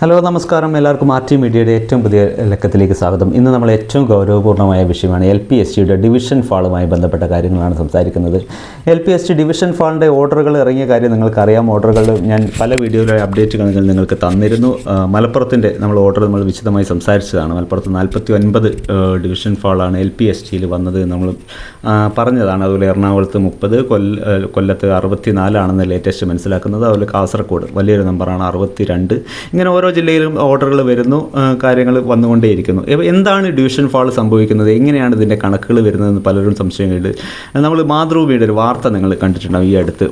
Hello നമസ്കാരം. എല്ലാവർക്കും R T മീഡിയയുടെ ഏറ്റവും പുതിയ ലക്കത്തിലേക്ക് സ്വാഗതം. ഇന്ന് നമ്മൾ ഏറ്റവും ഗൗരവപൂർണമായ വിഷയമാണ് എൽ പി എസ് ടിയുടെ ഡിവിഷൻ ഫാളുമായി ബന്ധപ്പെട്ട കാര്യങ്ങളാണ് സംസാരിക്കുന്നത്. L P S T division ഫാളിന്റെ ഓർഡറുകൾ ഇറങ്ങിയ കാര്യം നിങ്ങൾക്കറിയാം. ഓർഡറുകൾ ഞാൻ പല വീഡിയോയിലെ അപ്ഡേറ്റുകൾ നിങ്ങൾക്ക് തന്നിരുന്നു. മലപ്പുറത്തിന്റെ നമ്മൾ ഓർഡർ നമ്മൾ വിശദമായി സംസാരിച്ചതാണ്. മലപ്പുറത്ത് നാൽപ്പത്തി ഒൻപത് ഡിവിഷൻ ഫാളാണ് എൽ പി എസ് ടിയിൽ വന്നത് നമ്മൾ പറഞ്ഞതാണ്. അതുപോലെ എറണാകുളത്ത് മുപ്പത് കൊല്ല കൊല്ലത്ത് അറുപത്തി നാലാണെന്ന് ലേറ്റസ്റ്റ് മനസ്സിലാക്കുന്നത്. അതുപോലെ കാസർഗോഡ് വലിയൊരു നമ്പറാണ് അറുപത്തി രണ്ട് ഇങ്ങനെ ഓരോ ജില്ലയിലും ഓർഡറുകൾ വരുന്നു കാര്യങ്ങൾ വന്നുകൊണ്ടേയിരിക്കുന്നു. എന്താണ് ഡിവിഷൻ ഫാൾ സംഭവിക്കുന്നത്? എങ്ങനെയാണ് ഇതിന്റെ കണക്കുകൾ വരുന്നതെന്ന് പലരും സംശയങ്ങളുണ്ട്. നമ്മൾ മാതൃഭൂമിയുടെ ഒരു വാർത്ത നിങ്ങൾ കണ്ടിട്ടുണ്ടാവും ഈ അടുത്ത്.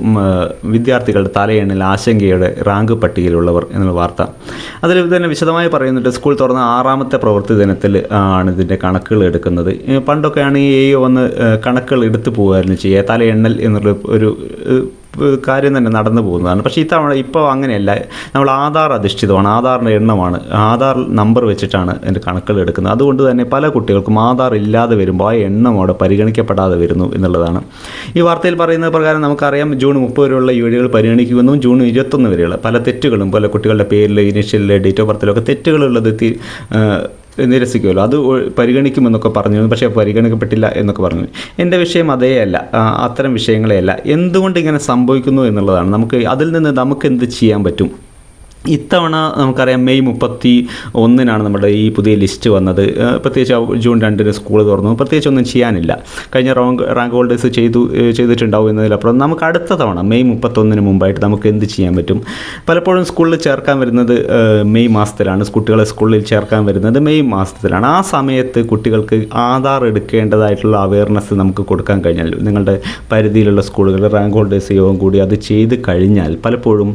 വിദ്യാർത്ഥികളുടെ തലയെണ്ണിൽ ആശങ്കയുടെ റാങ്ക് പട്ടികയിലുള്ളവർ എന്നുള്ള വാർത്ത. അതിൽ തന്നെ വിശദമായി പറയുന്നുണ്ട് സ്കൂൾ തുറന്ന ആറാമത്തെ പ്രവൃത്തി ദിനത്തിൽ ആണ് ഇതിന്റെ കണക്കുകൾ എടുക്കുന്നത്. പണ്ടൊക്കെയാണ് ഈ വന്ന് കണക്കുകൾ എടുത്തു പോകുമായിരുന്നു ചെയ്യുക തലയെണ്ണൽ എന്നുള്ള ഒരു കാര്യം തന്നെ നടന്നു പോകുന്നതാണ്. പക്ഷേ ഇത്തവണ ഇപ്പോൾ അങ്ങനെയല്ല. നമ്മൾ ആധാർ അധിഷ്ഠിതമാണ്. ആധാറിന്റെ എണ്ണമാണ്. ആധാർ നമ്പർ വെച്ചിട്ടാണ് എന്റെ കണക്കുകൾ എടുക്കുന്നത്. അതുകൊണ്ട് തന്നെ പല കുട്ടികൾക്കും ആധാർ ഇല്ലാതെ വരുമ്പോൾ ആ എണ്ണം അവിടെ പരിഗണിക്കപ്പെടാതെ വരുന്നു എന്നുള്ളതാണ്. ഈ വാർത്തയിൽ പറയുന്ന പ്രകാരം നമുക്കറിയാം ജൂൺ മുപ്പത് വരെയുള്ള ഈ വീഡിയോകൾ പരിഗണിക്കുമെന്നും ജൂൺ ഇരുപത്തൊന്ന് വരെയുള്ള പല തെറ്റുകളും പല കുട്ടികളുടെ പേരിൽ ഇനീഷ്യൽ ഡേറ്റ് ഓഫ് ബർത്തിലൊക്കെ തെറ്റുകളുള്ളത് നിരസിക്കുമല്ലോ. അത് പരിഗണിക്കുമെന്നൊക്കെ പറഞ്ഞു. പക്ഷേ പരിഗണിക്കപ്പെട്ടില്ല എന്നൊക്കെ പറഞ്ഞു. എന്റെ വിഷയം അതേ അല്ല. അത്തരം വിഷയങ്ങളെയല്ല എന്തുകൊണ്ട് ഇങ്ങനെ സംഭവിക്കുന്നു എന്നുള്ളതാണ്. നമുക്ക് അതിൽ നിന്ന് നമുക്ക് എന്ത് ചെയ്യാൻ പറ്റും? ഇത്തവണ നമുക്കറിയാം മെയ് മുപ്പത്തി ഒന്നിനാണ് നമ്മുടെ ഈ പുതിയ ലിസ്റ്റ് വന്നത്. പ്രത്യേകിച്ച് ജൂൺ രണ്ടിന് സ്കൂൾ തുറന്നു. പ്രത്യേകിച്ച് ഒന്നും ചെയ്യാനില്ല. കഴിഞ്ഞ റാങ്ക് റാങ്ക് ഹോൾഡേഴ്സ് ചെയ്തു ചെയ്തിട്ടുണ്ടാവും എന്നതിലപ്പുറം നമുക്ക് അടുത്ത തവണ മെയ് മുപ്പത്തൊന്നിന് മുമ്പായിട്ട് നമുക്ക് എന്ത് ചെയ്യാൻ പറ്റും? പലപ്പോഴും സ്കൂളിൽ ചേർക്കാൻ വരുന്നത് മെയ് മാസത്തിലാണ്. കുട്ടികളെ സ്കൂളിൽ ചേർക്കാൻ വരുന്നത് മെയ് മാസത്തിലാണ്. ആ സമയത്ത് കുട്ടികൾക്ക് ആധാർ എടുക്കേണ്ടതായിട്ടുള്ള അവയർനെസ് നമുക്ക് കൊടുക്കാൻ കഴിഞ്ഞാൽ നിങ്ങളുടെ പരിധിയിലുള്ള സ്കൂളുകൾ റാങ്ക് ഹോൾഡേഴ്സ് യോഗം കൂടി അത് ചെയ്ത് കഴിഞ്ഞാൽ പലപ്പോഴും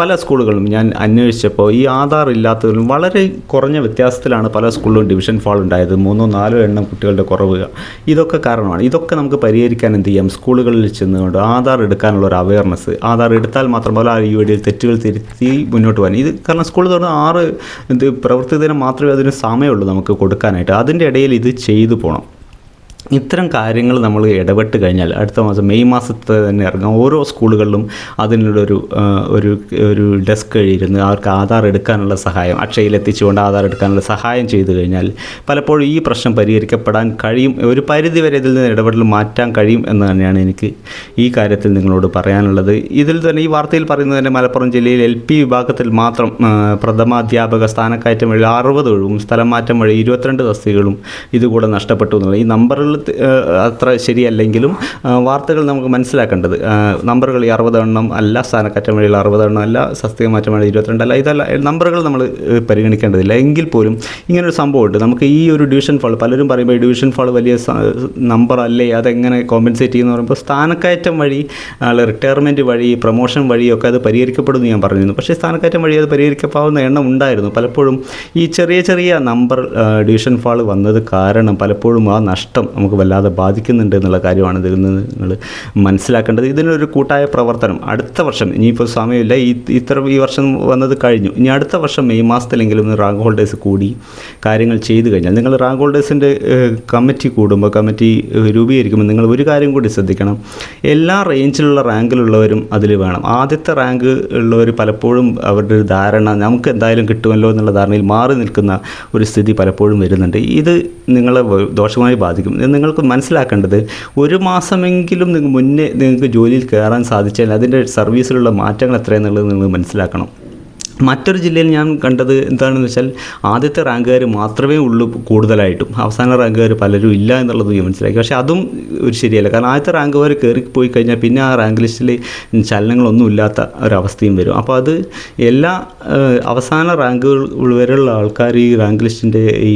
പല സ്കൂളുകളും ഞാൻ അന്വേഷിച്ചപ്പോൾ ഈ ആധാർ ഇല്ലാത്തതിലും വളരെ കുറഞ്ഞ വ്യത്യാസത്തിലാണ് പല സ്കൂളിലും ഡിവിഷൻ ഫാൾ ഉണ്ടായത് മൂന്നോ നാലോ എണ്ണം കുട്ടികളുടെ കുറവ് ഇതൊക്കെ കാരണമാണ്. ഇതൊക്കെ നമുക്ക് പരിഹരിക്കാൻ എന്ത് ചെയ്യാം? സ്കൂളുകളിൽ ചെന്നുകൊണ്ട് ആധാർ എടുക്കാനുള്ള ഒരു അവയർനെസ് ആധാർ എടുത്താൽ മാത്രമല്ല ഈ വഴിയിൽ തെറ്റുകൾ തിരുത്തി മുന്നോട്ട് പോകാൻ. ഇത് കാരണം സ്കൂൾ തുറന്ന് ആറ് ഇത് പ്രവൃത്തി ദിനം മാത്രമേ അതിന് സമയമുള്ളൂ നമുക്ക് കൊടുക്കാനായിട്ട്. അതിന്റെ ഇടയിൽ ഇത് ചെയ്തു പോകണം ഇത്തരം കാര്യങ്ങൾ നമ്മൾ ഇടപെട്ട് കഴിഞ്ഞാൽ അടുത്ത മാസം മെയ് മാസത്തെ തന്നെ ഇറങ്ങാം. ഓരോ സ്കൂളുകളിലും അതിനുള്ളൊരു ഒരു ഒരു ഡെസ്ക് എഴുതിയിരുന്ന് അവർക്ക് ആധാർ എടുക്കാനുള്ള സഹായം അക്ഷയയിൽ എത്തിച്ചുകൊണ്ട് ആധാർ എടുക്കാനുള്ള സഹായം ചെയ്തു കഴിഞ്ഞാൽ പലപ്പോഴും ഈ പ്രശ്നം പരിഹരിക്കപ്പെടാൻ കഴിയും. ഒരു പരിധി വരെ ഇതിൽ നിന്ന് ഇടപെടൽ മാറ്റാൻ കഴിയും എന്ന് തന്നെയാണ് എനിക്ക് ഈ കാര്യത്തിൽ നിങ്ങളോട് പറയാനുള്ളത്. ഇതിൽ തന്നെ ഈ വാർത്തയിൽ പറയുന്നത് തന്നെ മലപ്പുറം ജില്ലയിൽ എൽ പി വിഭാഗത്തിൽ മാത്രം പ്രഥമാധ്യാപക സ്ഥാനക്കയറ്റം വഴി അറുപത് ഒഴിവും സ്ഥലം മാറ്റം വഴി ഇരുപത്തിരണ്ട് തസ്തികകളും ഇതുകൂടെ നഷ്ടപ്പെട്ടു എന്നുള്ളത്. ഈ ഏഹ് അത്ര ശരിയല്ലെങ്കിലും വാർത്തകൾ നമുക്ക് മനസ്സിലാക്കേണ്ടത്. നമ്പറുകൾ ഈ അറുപതെണ്ണം അല്ല സ്ഥാനക്കയറ്റം വഴിയുള്ള അറുപതെണ്ണം അല്ല സസ്തിക മാറ്റം വഴി ഇരുപത്തിരണ്ട് അല്ല ഇതല്ല നമ്പറുകൾ നമ്മൾ പരിഗണിക്കേണ്ടതില്ല. എങ്കിൽ പോലും ഇങ്ങനൊരു സംഭവമുണ്ട്. നമുക്ക് ഈ ഒരു ഡിവിഷൻ ഫാൾ പലരും പറയുമ്പോൾ ഡിവിഷൻ ഫാൾ വലിയ നമ്പർ അല്ലേ അതെങ്ങനെ കോമ്പൻസേറ്റ് ചെയ്യുന്ന പറയുമ്പോൾ സ്ഥാനക്കയറ്റം വഴി റിട്ടയർമെന്റ് വഴി പ്രൊമോഷൻ വഴിയൊക്കെ അത് പരിഹരിക്കപ്പെടുന്നു ഞാൻ പറഞ്ഞിരുന്നു. പക്ഷേ സ്ഥാനക്കയറ്റം വഴി അത് പരിഹരിക്കപ്പാവുന്ന എണ്ണം ഉണ്ടായിരുന്നു. പലപ്പോഴും ഈ ചെറിയ ചെറിയ നമ്പർ ഡിവിഷൻ ഫാൾ വന്നത് കാരണം പലപ്പോഴും ആ നഷ്ടം നമുക്ക് വല്ലാതെ ബാധിക്കുന്നുണ്ട് എന്നുള്ള കാര്യമാണ് ഇതിൽ നിന്ന് നിങ്ങൾ മനസ്സിലാക്കേണ്ടത്. ഇതിനൊരു കൂട്ടായ പ്രവർത്തനം. അടുത്ത വർഷം ഇനിയിപ്പോൾ സമയമില്ല ഈ ഇത്ര ഈ വർഷം വന്നത് കഴിഞ്ഞു. ഇനി അടുത്ത വർഷം മെയ് മാസത്തിലെങ്കിലും റാങ്ക് ഹോൾഡേഴ്സ് കൂടി കാര്യങ്ങൾ ചെയ്തു കഴിഞ്ഞാൽ നിങ്ങൾ റാങ്ക് ഹോൾഡേഴ്സിന്റെ കമ്മിറ്റി കൂടുമ്പോൾ കമ്മിറ്റി രൂപീകരിക്കുമ്പോൾ നിങ്ങൾ ഒരു കാര്യം കൂടി ശ്രദ്ധിക്കണം. എല്ലാ റേഞ്ചിലുള്ള റാങ്കിലുള്ളവരും അതിൽ വേണം. ആദ്യത്തെ റാങ്ക് ഉള്ളവർ പലപ്പോഴും അവരുടെ ഒരു ധാരണ നമുക്ക് എന്തായാലും കിട്ടുമല്ലോ എന്നുള്ള ധാരണയിൽ മാറി നിൽക്കുന്ന ഒരു സ്ഥിതി പലപ്പോഴും വരുന്നുണ്ട്. ഇത് നിങ്ങളെ ദോഷമായി ബാധിക്കും. നിങ്ങൾക്ക് മനസ്സിലാക്കേണ്ടത് ഒരു മാസമെങ്കിലും നിങ്ങൾ മുന്നേ നിങ്ങൾക്ക് ജോലിയിൽ കയറാൻ സാധിച്ചാൽ അതിന്റെ സർവീസിലുള്ള മാറ്റങ്ങൾ എത്രയെന്നുള്ളത് നിങ്ങൾ മനസ്സിലാക്കണം. മറ്റൊരു ജില്ലയിൽ ഞാൻ കണ്ടത് എന്താണെന്ന് വെച്ചാൽ ആദ്യത്തെ റാങ്കുകാർ മാത്രമേ ഉള്ളൂ കൂടുതലായിട്ടും. അവസാന റാങ്കുകാർ പലരും ഇല്ല എന്നുള്ളത് ഞാൻ മനസ്സിലാക്കി. പക്ഷേ അതും ഒരു ശരിയല്ല. കാരണം ആദ്യത്തെ റാങ്കുകാർ കയറി പോയി കഴിഞ്ഞാൽ പിന്നെ ആ റാങ്ക് ലിസ്റ്റിൽ ചലനങ്ങളൊന്നും ഇല്ലാത്ത ഒരവസ്ഥയും വരും. അപ്പോൾ അത് എല്ലാ അവസാന റാങ്കുകൾ വരെയുള്ള ആൾക്കാർ ഈ റാങ്ക് ലിസ്റ്റിന്റെ ഈ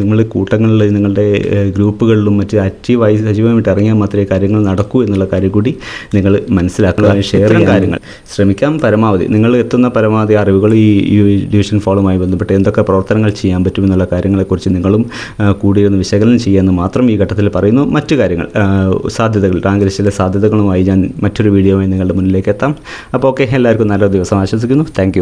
നിങ്ങളുടെ കൂട്ടങ്ങളിൽ നിങ്ങളുടെ ഗ്രൂപ്പുകളിലും മറ്റ് ആക്റ്റീവായി സജീവമായിട്ട് ഇറങ്ങിയാൽ മാത്രമേ കാര്യങ്ങൾ നടക്കൂ എന്നുള്ള കാര്യം കൂടി നിങ്ങൾ മനസ്സിലാക്കുക. ഷെയർ ചെയ്യാൻ കാര്യങ്ങൾ. ശ്രമിക്കാം പരമാവധി. നിങ്ങൾ എത്തുന്ന പരമാവധി അറിവുകൾ ഈ ഈ ഡിവിഷൻ ഫോളുമായി ബന്ധപ്പെട്ട് എന്തൊക്കെ പ്രവർത്തനങ്ങൾ ചെയ്യാൻ പറ്റുമെന്നുള്ള കാര്യങ്ങളെക്കുറിച്ച് നിങ്ങളും കൂടി കൂടിയൊന്ന് വിശകലനം ചെയ്യാമെന്ന് മാത്രം ഈ ഘട്ടത്തിൽ പറയുന്നു. മറ്റു കാര്യങ്ങൾ സാധ്യതകൾ റാങ്ക് സാധ്യതകളുമായി ഞാൻ മറ്റൊരു വീഡിയോയുമായി നിങ്ങളുടെ മുന്നിലേക്ക് എത്താം. അപ്പോൾ ഓക്കെ എല്ലാവർക്കും നല്ലൊരു ദിവസം ആശംസിക്കുന്നു. താങ്ക്